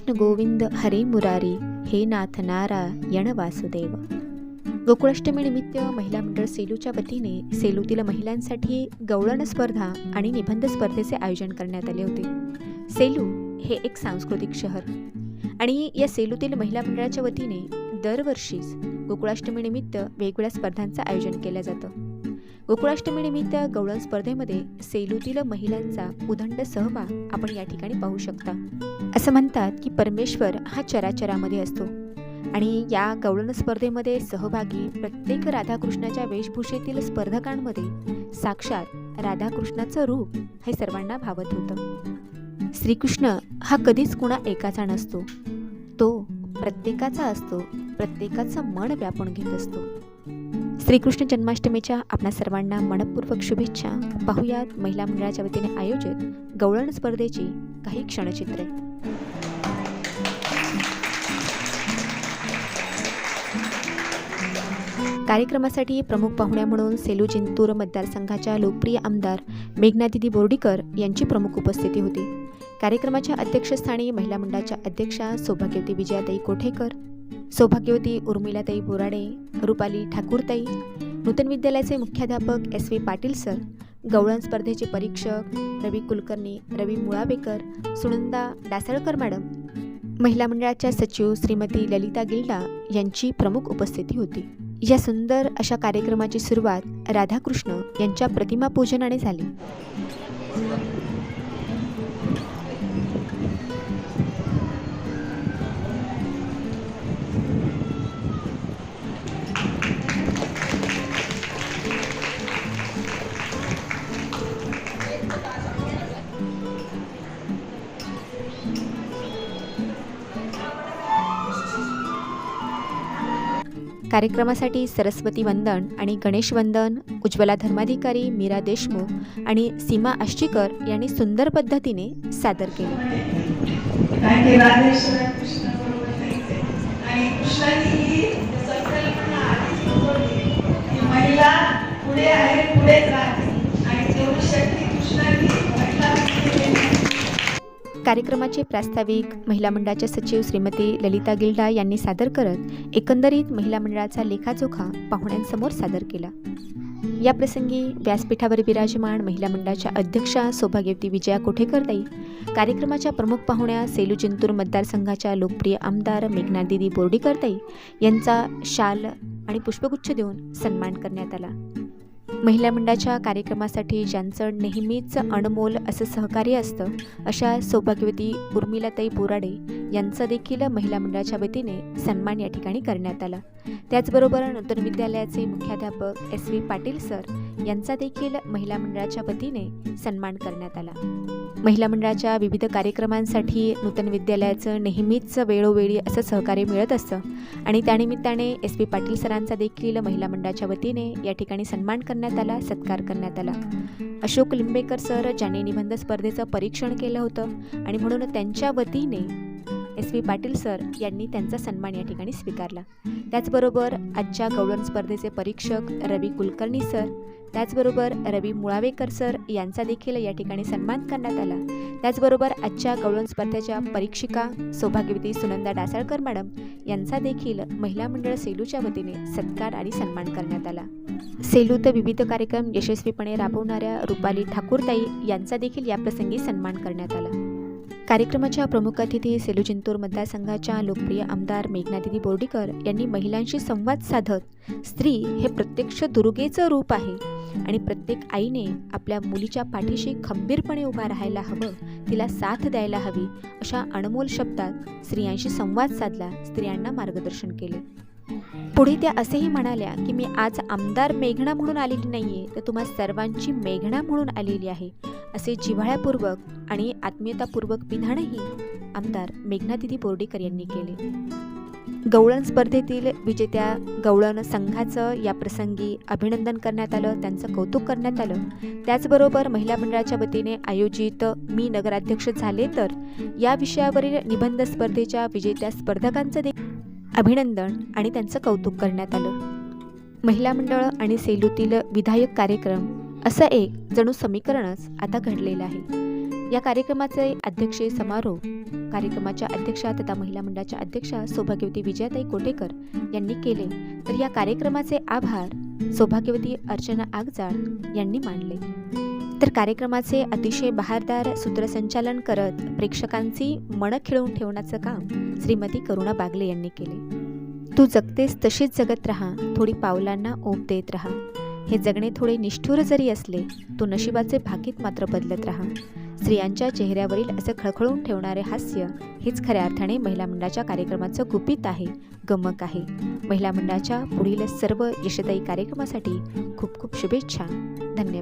गोविंद हरे मुरारी हे नाथ नारायण वासुदेव गोकुळाष्टमीनिमित्त महिला मंडळ सेलूच्या वतीने सेलूतील महिलांसाठी गवळण स्पर्धा आणि निबंध स्पर्धेचे आयोजन करण्यात आले होते सेलू हे एक सांस्कृतिक शहर आणि या सेलूतील महिला मंडळाच्या वतीने दरवर्षीच गोकुळाष्टमीनिमित्त वेगवेगळ्या स्पर्धांचं आयोजन केलं जातं गोकुळाष्टमी निमित्त गवळण स्पर्धेमध्ये सेलूतील महिलांचा उदंड सहभाग आपण या ठिकाणी पाहू शकता. असं म्हणतात की परमेश्वर हा चराचरामध्ये असतो आणि या गवळण स्पर्धेमध्ये सहभागी प्रत्येक राधाकृष्णाच्या वेशभूषेतील स्पर्धकांमध्ये साक्षात राधाकृष्णाचं रूप हे सर्वांना भावत होतं. श्रीकृष्ण हा कधीच कुणा एकाचा नसतो. तो प्रत्येकाचा असतो प्रत्येकाचं मन व्यापून घेत असतो. श्रीकृष्ण जन्माष्टमीच्या आपणा सर्वांना मनपूर्वक शुभेच्छा. पाहुयात महिला मंडळाच्या वतीने आयोजित गवळण स्पर्धेची काही क्षणचित्रे. कार्यक्रमासाठी प्रमुख पाहुण्या म्हणून सेलू जिंतूर मतदारसंघाच्या लोकप्रिय आमदार मेघनादिदी बोर्डीकर यांची प्रमुख उपस्थिती होती. कार्यक्रमाच्या अध्यक्षस्थानी महिला मंडळाच्या अध्यक्षा सौभाग्यवती विजयाताई कोठेकर सौभाग्यवती उर्मिलाताई बोराडे रुपाली ठाकूरताई नूतन विद्यालयाचे मुख्याध्यापक एस व्ही पाटील सर गवळण स्पर्धेचे परीक्षक रवी कुलकर्णी रवी मुळावेकर सुनंदा डासळकर मॅडम महिला मंडळाच्या सचिव श्रीमती ललिता गिल्डा यांची प्रमुख उपस्थिती होती. या सुंदर अशा कार्यक्रमाची सुरुवात राधाकृष्ण यांच्या प्रतिमा पूजनाने झाली. कार्यक्रमासाठी सरस्वती वंदन आणि गणेश वंदन उज्ज्वला धर्माधिकारी मीरा देशमुख आणि सीमा आष्टीकर यांनी सुंदर पद्धतीने सादर केले. कार्यक्रमाचे प्रास्ताविक महिला मंडळाच्या सचिव श्रीमती ललिता गिल्डा यांनी सादर करत एकंदरीत महिला मंडळाचा लेखाजोखा पाहुण्यांसमोर सादर केला. या प्रसंगी व्यासपीठावर विराजमान महिला मंडळाच्या अध्यक्षा सौभाग्यवती विजया कोठेकरताई कार्यक्रमाच्या प्रमुख पाहुण्या सेलू जिंतूर मतदारसंघाच्या लोकप्रिय आमदार मेघनादिदी बोर्डीकरताई यांचा शाल आणि पुष्पगुच्छ देऊन सन्मान करण्यात आला. महिला मंडळाच्या कार्यक्रमासाठी ज्यांचं नेहमीच अनमोल असं सहकार्य असतं अशा सौभाग्यवती उर्मिलाताई बोराडे यांचं देखील महिला मंडळाच्या वतीने सन्मान या ठिकाणी करण्यात आला. त्याचबरोबर नूतन विद्यालयाचे मुख्याध्यापक एस व्ही पाटील सर यांचा देखील महिला मंडळाच्या वतीने सन्मान करण्यात आला. महिला मंडळाच्या विविध कार्यक्रमांसाठी नूतन विद्यालयाचं नेहमीच वेळोवेळी असं सहकार्य मिळत असतं आणि त्यानिमित्ताने एस पी पाटील सरांचा देखील महिला मंडळाच्या वतीने या ठिकाणी सन्मान करण्यात आला सत्कार करण्यात आला. अशोक लिंबेकर सर ज्यांनी निबंध स्पर्धेचं परीक्षण केलं होतं आणि म्हणून त्यांच्या वतीने एस व्ही पाटील सर यांनी त्यांचा सन्मान या ठिकाणी स्वीकारला. त्याचबरोबर आजच्या गवळण स्पर्धेचे परीक्षक रवी कुलकर्णी सर त्याचबरोबर रवी मुळावेकर सर यांचा देखील या ठिकाणी सन्मान करण्यात आला. त्याचबरोबर आजच्या गवळण स्पर्धेच्या परीक्षिका सौभाग्यवती सुनंदा डासाळकर मॅडम यांचा देखील महिला मंडळ सेलूच्या वतीने सत्कार आणि सन्मान करण्यात आला. सेलूत विविध कार्यक्रम यशस्वीपणे राबवणाऱ्या रुपाली ठाकूरताई यांचा देखील याप्रसंगी सन्मान करण्यात आला. कार्यक्रमाच्या प्रमुख अतिथी सेलू जिंतूर मतदारसंघाच्या लोकप्रिय आमदार मेघनादिदी बोर्डीकर यांनी महिलांशी संवाद साधत स्त्री हे प्रत्यक्ष दुर्गेचं रूप आहे आणि प्रत्येक आईने आपल्या मुलीच्या पाठीशी खंबीरपणे उभा राहायला हवं तिला साथ द्यायला हवी अशा अनमोल शब्दात स्त्रियांशी संवाद साधला स्त्रियांना मार्गदर्शन केले. पुढे त्या असेही म्हणाल्या की मी आज आमदार मेघना म्हणून आलेली नाही आहे तर तुम्हा सर्वांची मेघना म्हणून आलेली आहे असे जिव्हाळ्यापूर्वक आणि आत्मीयतापूर्वक विधानही आमदार मेघनादिदी बोर्डीकर यांनी केले. गवळण स्पर्धेतील विजेत्या गवळण संघाचं या प्रसंगी अभिनंदन करण्यात आलं त्यांचं कौतुक करण्यात आलं. त्याचबरोबर महिला मंडळाच्या वतीने आयोजित मी नगराध्यक्ष झाले तर या विषयावरील निबंध स्पर्धेच्या विजेत्या स्पर्धकांचं देखील अभिनंदन आणि त्यांचं कौतुक करण्यात आलं. महिला मंडळ आणि सेलूतील विधायक कार्यक्रम असं एक जणू समीकरणच आता घडलेलं आहे. या कार्यक्रमाचे अध्यक्षीय समारोह कार्यक्रमाच्या अध्यक्षा तथा महिला मंडळाच्या अध्यक्षा सौभाग्यवती विजयाताई कोटेकर यांनी केले. तर या कार्यक्रमाचे आभार सौभाग्यवती अर्चना आगजाळ यांनी मानले. तर कार्यक्रमाचे अतिशय बहारदार सूत्रसंचालन करत प्रेक्षकांची मनं खिळवून ठेवण्याचं काम श्रीमती करुणा बागले यांनी केले. तू जगतेस तशीच जगत राहा थोडी पावलांना ओप देत राहा. हे जगणे थोडे निष्ठुर जरी असले तो नशिबाचे भाकीत मात्र बदलत राहा. स्त्रियांच्या चेहऱ्यावरील असं खळखळून ठेवणारे हास्य हेच खऱ्या अर्थाने महिला मंडळाच्या कार्यक्रमाचं गुपित आहे गमक आहे. महिला मंडळाच्या पुढील सर्व यशदायी कार्यक्रमासाठी खूप खूप शुभेच्छा. धन्यवाद.